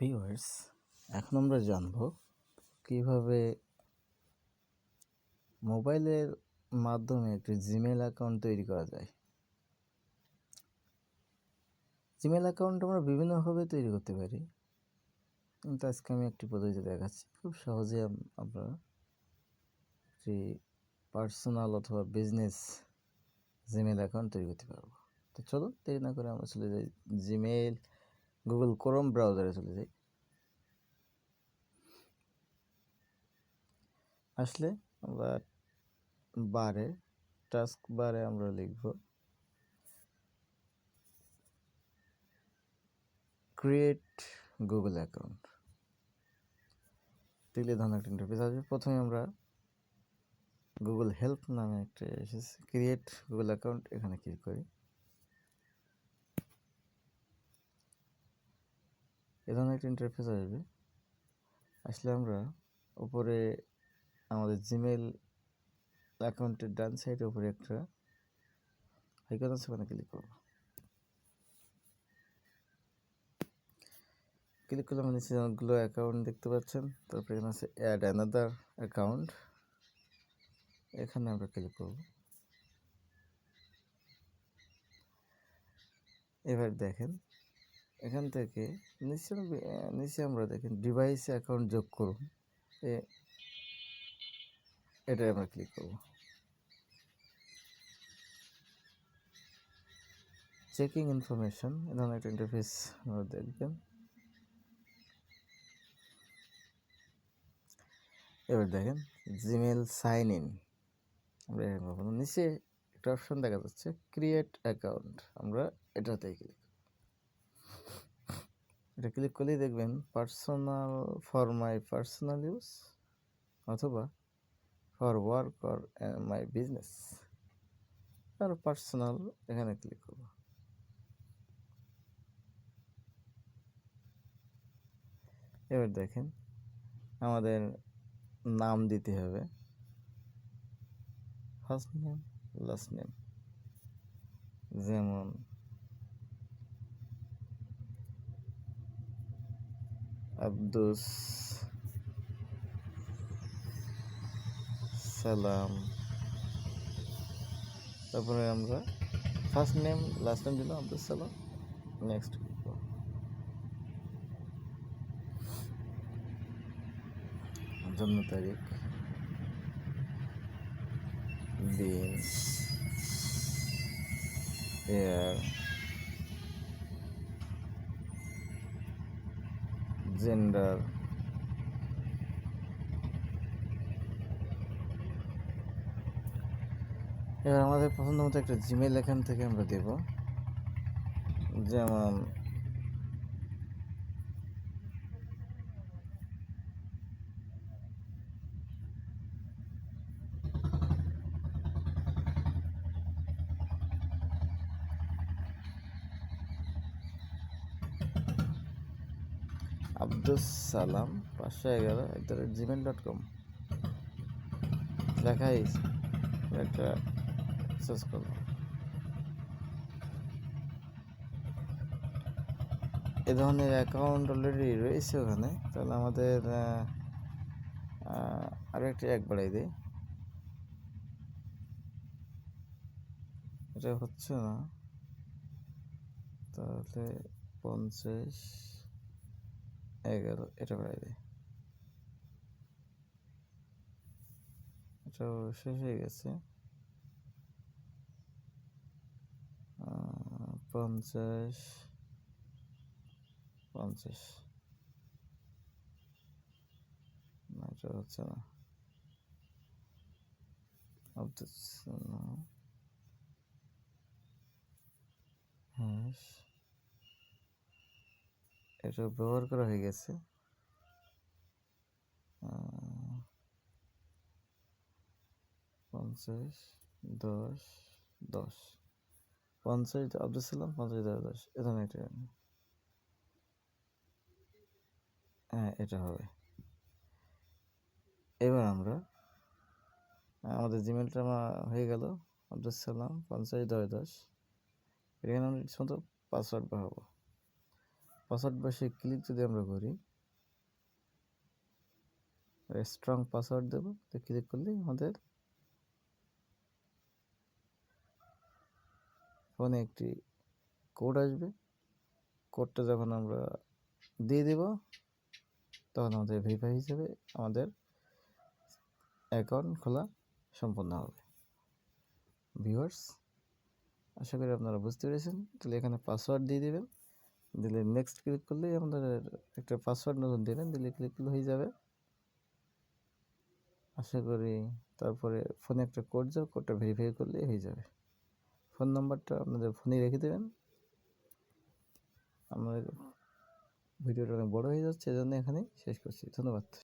Viewers এখন আমরা জানব কীভাবে মোবাইলের মাধ্যমে একটি জিমেল অ্যাকাউন্ট তৈরি করা যায়। জিমেল অ্যাকাউন্ট আমরা বিভিন্নভাবে তৈরি করতে পারি। কিন্তু আজকে আমি একটি পদ্ধতি দেখাচ্ছি। খুব সহজে আম- আমরা একটি পার্সোনাল অথবা বিজনেস জিমেল অ্যাকাউন্ট তৈরি করতে পারব। তো চলো দেরি না করে আমরা চলে যাই জিমেল গুগল ক্রোম ব্রাউজারে চলে যাই। আসলে আমরা বারে, টাস্ক বারে আমরা লিখব ক্রিয়েট গুগল অ্যাকাউন্ট। দিলে ধরনের একটা ইন্টারফেস আসবে। প্রথমে আমরা গুগল হেল্প নামে একটা এসেছে, ক্রিয়েট গুগল অ্যাকাউন্ট এখানে ক্লিক করি। এ ধরনের একটা ইন্টারফেস আসবে। আসলে আমরা উপরে আমাদের জিমেল অ্যাকাউন্টের ডান সাইডের উপরে একটা আইকন আছে, ওখানে ক্লিক করব। ক্লিক করলে আমাদের নিচে অনেকগুলো অ্যাকাউন্ট দেখতে পাচ্ছেন। তারপরে এখানে আছে অ্যাড অ্যানাদার অ্যাকাউন্ট এখানে আমরা ক্লিক করব। এবার দেখেন এখান থেকে নিচে নিচে আমরা দেখেন ডিভাইস অ্যাকাউন্ট যোগ করুন। এটাই আমরা ক্লিক করব। চেকিং ইনফরমেশন এ ধরনের একটা ইন্টারফেস আমরা দেখবেন। এবার দেখেন জিমেল সাইন ইন আমরা নিচে একটা অপশন দেখা যাচ্ছে ক্রিয়েট অ্যাকাউন্ট আমরা এটাতেই ক্লিক এটা ক্লিক করলেই দেখবেন personal for my personal use অথবা for work or my business R personal এখানে ক্লিক করব। এবার দেখেন আমাদের নাম দিতে হবে। ফার্স্ট নেম লাস্ট নেম যেমন আব্দুস সালাম। তারপরে আমরা ফার্স্ট নেম লাস্ট নেম দিলাম আব্দুল সালাম। নেক্সট জন্ম তারিখ। দিন এয়ার জেন্ডার এবার আমাদের পছন্দ মতো একটা জিমেল এখান থেকে আমরা দেব যেমন আব্দুস সালাম পাঁচশো এগারো at the rate Gmail dot com লেখাই একটা এ ধরনের অ্যাকাউন্ট অলরেডি রয়েছে ওখানে, তাহলে আমাদের আরও একটি এক বাড়াই দিই। এটা হচ্ছে না, তাহলে পঞ্চাশ। এগারো এটা বাড়াই এটাও শেষ হয়ে গেছে। পঞ্চাশ পঞ্চাশ। না এটা হচ্ছে না। আব্দুল এটা ব্যবহার করা হয়ে গেছে। পঞ্চাশ, দশ দশ। পঞ্চাশ আব্দুল সালাম পঞ্চাশ দশ দশ। এটা হ্যাঁ এটা হবে। এবার আমরা, আমাদের জিমেলটা আমার হয়ে গেল আব্দুল সালাম পঞ্চাশ দশ দশ। এখানে আমরা পাসওয়ার্ড পাবো পাসওয়ার্ড বসে ক্লিক যদি আমরা করি স্ট্রং পাসওয়ার্ড দেবো, তো ক্লিক করলেই আমাদের ফোনে একটি কোড আসবে। কোডটা যখন আমরা দিয়ে দেব, তখন আমাদের ভেরিফাই হিসেবে আমাদের অ্যাকাউন্ট খোলা সম্পন্ন হবে। ভিউয়ার্স আশা করি আপনারা বুঝতে পেরেছেন। তাহলে এখানে পাসওয়ার্ড দিয়ে দেবেন। দিলে নেক্সট ক্লিক করলেই আমাদের একটা পাসওয়ার্ড নতুন দিলেন দিলে ক্লিক করলে হয়ে যাবে। আশা করি তারপরে ফোনে একটা কোড যাও কোডটা ভেরিফাই করলেই হয়ে যাবে। ফোন নাম্বারটা আপনাদের ফোনেই রেখে দেবেন। আমাদের ভিডিওটা অনেক বড়ো হয়ে যাচ্ছে, এজন্য এখানেই শেষ করছি। ধন্যবাদ।